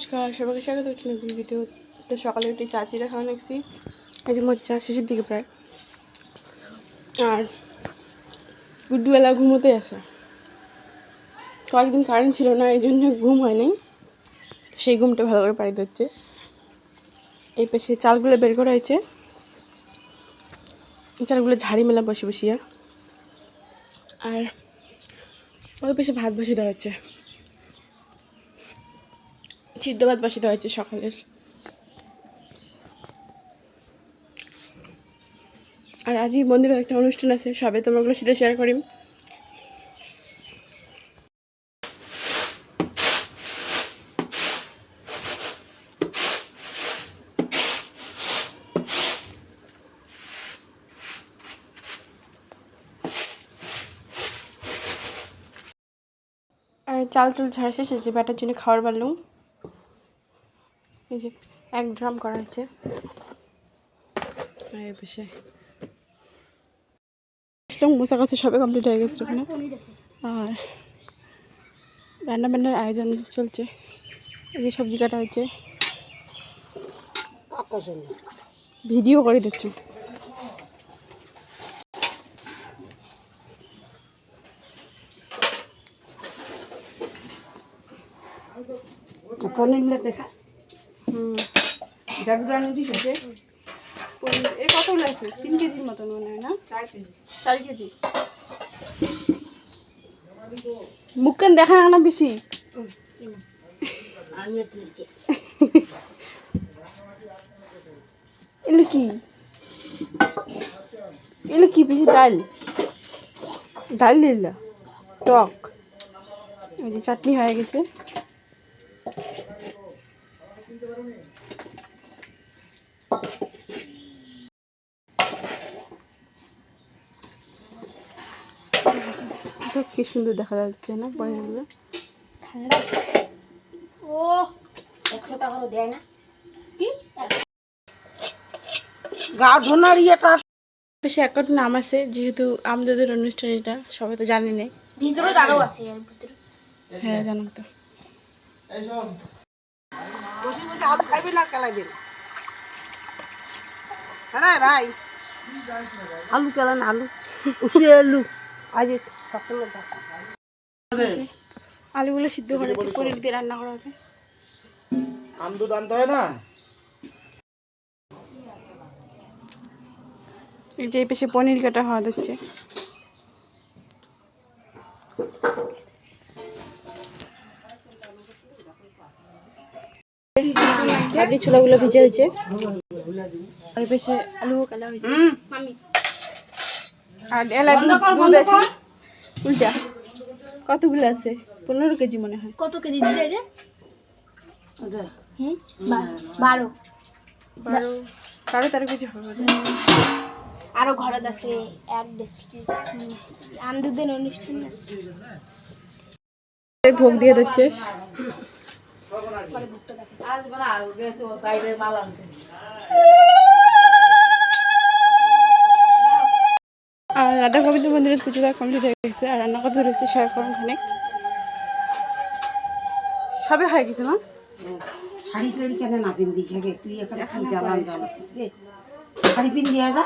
নমস্কার সবাইকে স্বাগত হচ্ছে নতুন ভিডিও তো সকালে উঠে চা চিরা খাওয়া লাগছি এই যে মোচ্চা, শেষের দিকে প্রায়। আর গুড্ডুবেলা ঘুমোতে আসে। কয়েকদিন কারেন্ট ছিল না, এই জন্য ঘুম হয় নাই। সেই ঘুমটা ভালো করে পাড়ি দিচ্ছে এই পাশে চালগুলো বের করা হয়েছে। চালগুলো ঝাড়ি মেলা বসে বসিয়া। আর ওই পাশে ভাত বসে দেওয়া হচ্ছে। সিদ্ধ ভাত বসে দেওয়া হচ্ছে সকালের। আর আজই মন্দিরে একটা অনুষ্ঠান আছে, সবে তোমরা ওগুলো সাথে শেয়ার করিম। আর চাল টাল ঝাড়া শেষ হয়েছে, ব্যাটার জন্য খাবার বাড়লাম এই যে এক ড্রাম করা হচ্ছে মশা কাছে সবে কমপ্লিট হয়ে গেছে ওখানে আর রান্না বান্নার আয়োজন চলছে। এই যে সবজি কাটা হচ্ছে ভিডিও করে দিচ্ছি। দেখা। নদী হচ্ছে পনির- এ কতগুলো আছে? তিন কেজির মতন মনে হয় না? চার কেজি। চার কেজি। মুখখান দেখা না বেশি? এগুলো কি? এগুলো কি বেশি ডাল? ডাল দিল টক। চাটনি হয়ে গেছে। এটা কি সুন্দর দেখা যাচ্ছে না পয়সাগুলো ও একশো টাকা করে দেয় না। কি? গা ধোনার ইয়েটা বেশি অ্যাকাউন্ট নাম আছে যেহেতু আমদাদের অনুষ্ঠান এটা সবাই তো জানে না ভিতরে আরও আছে ভিতরে। হ্যাঁ জানো তো। বসে বসে আলু খাইবে না কেলাইবে হ্যাঁ ভাই। আলু কেলান আলু। উসে আলু। দেখা আলুগুলো সিদ্ধ করে পনির দিয়ে রান্না করা হবে। আমদুদ আনতে হয় না? এই যে এই পাশে পনির কাটা হওয়া যাচ্ছে। আপনি ছোলাগুলো ভিজে হয়েছে। আর এই পাশে আলু কালা হয়েছে। মামি। আর এলা দুধ দুধ আছে। উল্টা। কতগুলো আছে? পনেরো কেজি মনে হয়। কত কেজি দিলে রে হুম বারো। বারো সাড়ে তেরো কেজি হবে। আরও ঘরত আছে এক অনুষ্ঠান না? ভোগ দিয়ে দিচ্ছে। রাধা গোবিন্দ মন্দিরে পুজো দেওয়া কমপ্লিট হয়ে গেছে আর রান্না কথা রয়েছে সারাক্ষণ খানে সবে হয়ে গেছে মা? শাড়ি টাড়ি কেন না পিন্দি থাকে তুই এখানে খালি জ্বালান জ্বালাচ্ছিস রে শাড়ি পিন্দি যা।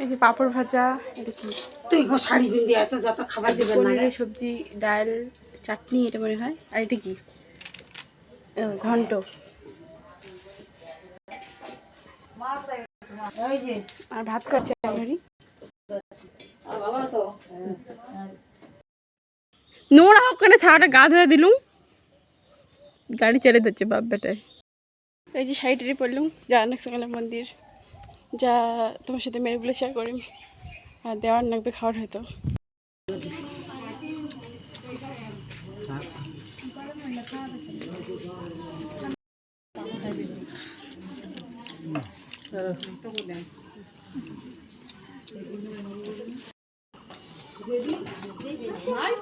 এই যে পাঁপড় ভাজা এটা কি তুই গো শাড়ি পিন্দি এত যত খাবার দেবেন না সবজি ডাল চাটনি এটা মনে হয়। আর এটা কি? ঘন্ট। আর ভাত খাচ্ছে আমারই নোংরা হোক কেন সারাটা গা ধুয়ে দিলুম গাড়ি চলে দিচ্ছে বাপ বেটায় এই যে শাড়িটারি পড়লুম যা নাকসাঙ্গালা মন্দির। যা তোমার সাথে মেয়েগুলো শেয়ার করি আর দেওয়ার লাগবে খাওয়ার হয়তো। হ্যাঁ মাই